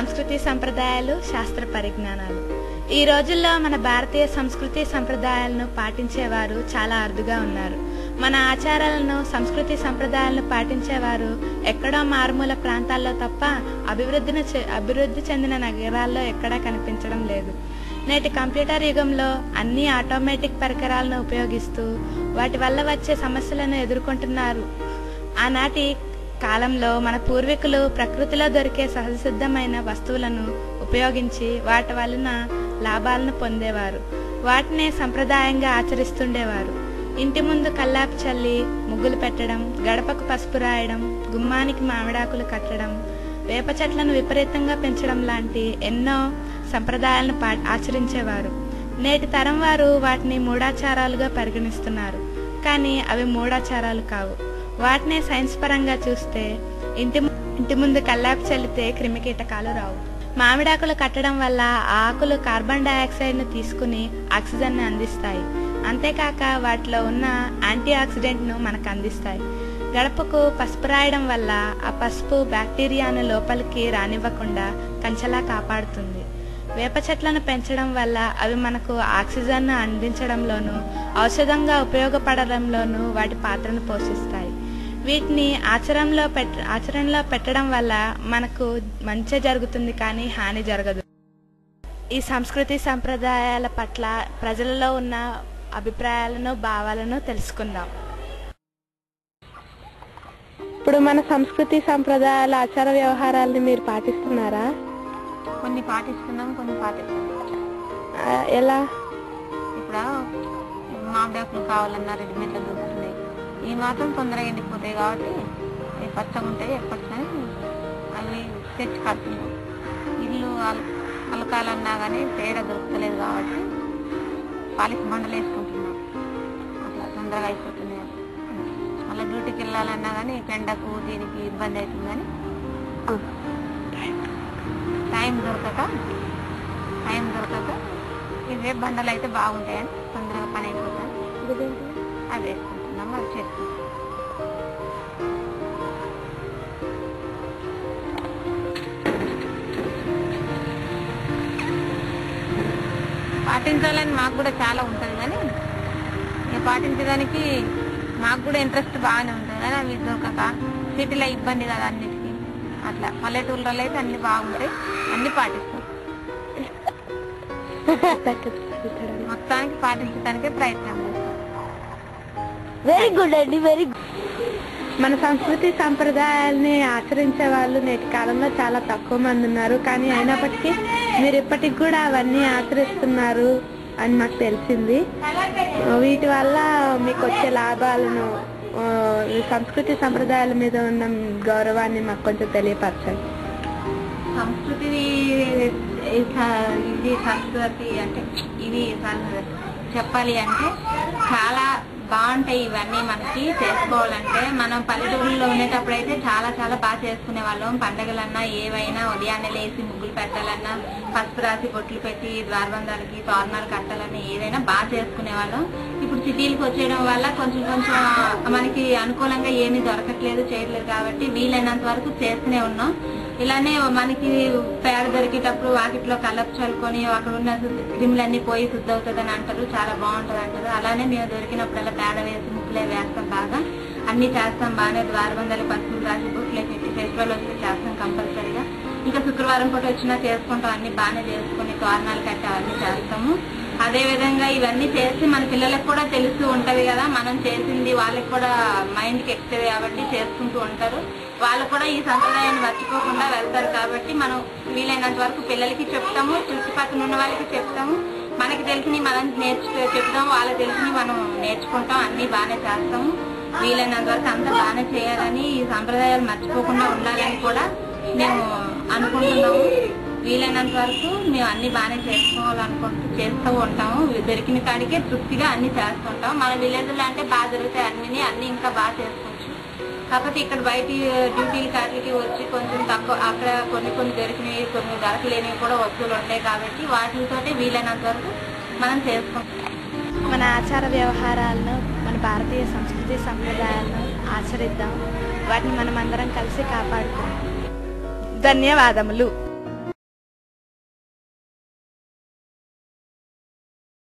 సంస్కృతి సంప్రదాయాలు శాస్త్ర పరిజ్ఞానాలు. ఈ రోజుల్లో మన భారతీయ సంస్కృతి సంప్రదాయాలను పాటించేవారు చాలా అరుదుగా ఉన్నారు. మన ఆచారాలను సంస్కృతి సంప్రదాయాలను పాటించేవారు ఎక్కడో మారుమూల ప్రాంతాల్లో తప్ప అభివృద్ధిని చె- అభివృద్ధి చెందిన నగరాల్లో ఎక్కడా కనిపించడం లేదు. నేటి కంప్యూటర్ యుగంలో అన్ని ఆటోమేటిక్ పరికరాలను ఉపయోగిస్తూ వాటి వల్ల వచ్చే సమస్యలను ఎదుర్కొంటున్నారు. ఆనాటి కాలంలో మన పూర్వీకులు ప్రకృతిలో దొరికే సహజసిద్ధమైన వస్తువులను ఉపయోగించి వాటి వలన లాభాలను పొందేవారు. వాటినే సంప్రదాయంగా ఆచరిస్తుండేవారు. ఇంటి ముందు కల్లాపు చల్లి ముగ్గులు పెట్టడం గడపకు పసుపు రాయడం గుమ్మానికి మామిడాకులు కట్టడం వేప చెట్లను విపరీతంగా పెంచడం లాంటి ఎన్నో సంప్రదాయాలను పా ఆచరించేవారు. నేటి తరం వారు వాటిని మూఢాచారాలుగా పరిగణిస్తున్నారు. కానీ అవి మూఢాచారాలు కావు. వాటినే సైన్స్ పరంగా చూస్తే ఇంటి ఇంటి ముందు కల్లాపి చల్లితే క్రిమికీటకాలు రావు. మామిడాకులు కట్టడం వల్ల ఆ ఆకులు కార్బన్ డయాక్సైడ్ను తీసుకుని ఆక్సిజన్ని అందిస్తాయి. అంతేకాక వాటిలో ఉన్న యాంటీ ఆక్సిడెంట్ను మనకు అందిస్తాయి. గడపకు పసుపు రాయడం వల్ల ఆ పసుపు బ్యాక్టీరియాను లోపలికి రానివ్వకుండా కంచెలా కాపాడుతుంది. వేప చెట్లను పెంచడం వల్ల అవి మనకు ఆక్సిజన్ను అందించడంలోనూ ఔషధంగా ఉపయోగపడడంలోనూ వాటి పాత్రను పోషిస్తాయి. వీటిని ఆచరణలో పెట్ట ఆచరణలో పెట్టడం వల్ల మనకు మంచి జరుగుతుంది కానీ హాని జరగదు. ఈ సంస్కృతి సంప్రదాయాల పట్ల ప్రజలలో ఉన్న అభిప్రాయాలను భావాలను తెలుసుకుందాం. ఇప్పుడు మన సంస్కృతి సంప్రదాయాల ఆచార వ్యవహారాలను మీరు పాటిస్తున్నారా? కొన్ని పాటిస్తున్నాం కొన్ని పాటిస్తున్నాం. ఎలా? ఇప్పుడు? మామిడాకులు కావాలన్నా రెడీమేడ్లో దొరుకుతున్నాయి ఈ మాత్రం తొందరగా ఎండిపోతాయి కాబట్టి అవి పచ్చగా ఉంటాయి ఎప్పటికీ అవి తెచ్చి కడుతున్నాం. ఇల్లు అల అలకాలన్నా కానీ పేడ దొరకలేదు కాబట్టి పాలిష్ బండలు వేసుకుంటున్నాం. అట్లా తొందరగా అయిపోతున్నాయి. మళ్ళీ డ్యూటీకి వెళ్ళాలన్నా కానీ పెండకు దీనికి ఇబ్బంది అవుతుంది కానీ టైం దొరకక టైం దొరకక ఇవే బండలు అయితే బాగుంటాయని తొందరగా పని అయిపోతుంది అవి పాటించాలని మాకు కూడా చాలా ఉంటుంది కానీ పాటించడానికి మాకు కూడా ఇంట్రెస్ట్ బాగానే ఉంటుంది కానీ అవి దొరకక సిటీలో ఇబ్బంది కదా అన్నిటికీ. అట్లా పల్లెటూళ్ళలో అయితే అన్ని బాగుంటాయి. అన్ని పాటిస్తాం. మొత్తానికి పాటించడానికే ప్రయత్నం. వెరీ గుడ్ అండి వెరీ మన సంస్కృతి సంప్రదాయాల్ని ఆచరించే వాళ్ళు నేటి కాలంలో చాలా తక్కువ మంది ఉన్నారు. కానీ అయినప్పటికీ మీరు ఇప్పటికి కూడా అవన్నీ ఆచరిస్తున్నారు అని మాకు తెలిసింది. వీటి వల్ల మీకు వచ్చే లాభాలను సంస్కృతి సంప్రదాయాల మీద ఉన్న గౌరవాన్ని మాకు కొంచెం తెలియపరచండి. సంస్కృతి ఈ స- ఇది సంస్కృతి అంటే ఇది చెప్పాలి అంటే చాలా బాగుంటాయి ఇవన్నీ మనకి చేసుకోవాలంటే. మనం పల్లెటూరులో ఉండేటప్పుడు అయితే చాలా చాలా బాగా చేసుకునే వాళ్ళం. పండగలన్నా ఏవైనా ఉదయాన్నే లేసి ముగ్గులు పెట్టాలన్నా పసుపు రాసి బొట్లు పెట్టి ద్వారబంధాలకి తోరణాలు కట్టాలన్నా ఏదైనా బాగా చేసుకునే వాళ్ళం. ఇప్పుడు సిటీలకు వచ్చేయడం వల్ల కొంచెం కొంచెం మనకి అనుకూలంగా ఏమీ దొరకట్లేదు చేయట్లేదు కాబట్టి వీలైనంత వరకు చేస్తూనే ఉన్నాం. ఇలానే మనకి పేడ దొరికేటప్పుడు వాకిట్లో కలప్ చల్లుకొని అక్కడ ఉన్న క్రిములన్నీ పోయి శుద్ధి అవుతుందని అంటారు. చాలా బాగుంటది అంటారు. అలానే మేము దొరికినప్పుడల్లా పేడ వేసి ముక్కులే వేస్తాం బాగా. అన్ని చేస్తాం బాగానే. ద్వారబంధాలు పసుపులు రాసి బుట్లే పెట్టి ఫెస్టివల్ వస్తే చేస్తాం కంపల్సరీగా. ఇంకా శుక్రవారం పూట వచ్చినా చేసుకుంటాం. అన్ని బాగానే చేసుకుని తోరణాలు కట్టి అవన్నీ చేస్తాము. అదే విధంగా ఇవన్నీ చేసి మన పిల్లలకు కూడా తెలుస్తూ ఉంటది కదా. మనం చేసింది వాళ్ళకి కూడా మైండ్కి ఎక్కుతుంది కాబట్టి చేసుకుంటూ ఉంటారు. వాళ్ళు కూడా ఈ సంప్రదాయాన్ని మర్చిపోకుండా వెళ్తారు కాబట్టి మనం వీలైనంత వరకు పిల్లలకి చెప్తాము చుట్టుపక్కల ఉన్న వాళ్ళకి చెప్తాము. మనకి తెలిసినవి మనం నేర్చుకో చెప్తాము వాళ్ళకి తెలిసిన మనం నేర్చుకుంటాం అన్ని బాగానే చేస్తాము. వీలైనంత వరకు అంతా బాగానే చేయాలని ఈ సంప్రదాయాలు మర్చిపోకుండా ఉండాలని కూడా మేము అనుకుంటున్నాము. వీలైనంత వరకు మేము అన్ని బాగానే చేసుకోవాలనుకుంటూ చేస్తూ ఉంటాము. దొరికిన కాడికే తృప్తిగా అన్ని చేస్తుంటాం మన విలేజ్లో అంటే బాగా దొరుకుతాయి అన్ని అన్ని ఇంకా బాగా చేసుకోవచ్చు. కాకపోతే ఇక్కడ బయట డ్యూటీల కాట్లకి వచ్చి కొంచెం తక్కువ అక్కడ కొన్ని కొన్ని దొరికినవి కొన్ని దొరకలేనివి కూడా వస్తువులు ఉంటాయి కాబట్టి వాటితోటి వీలైనంత వరకు మనం చేసుకుంటాం. మన ఆచార వ్యవహారాలను మన భారతీయ సంస్కృతి సంప్రదాయాలను ఆచరిద్దాం. వాటిని మనం అందరం కలిసి కాపాడుకుందాం. ధన్యవాదములు.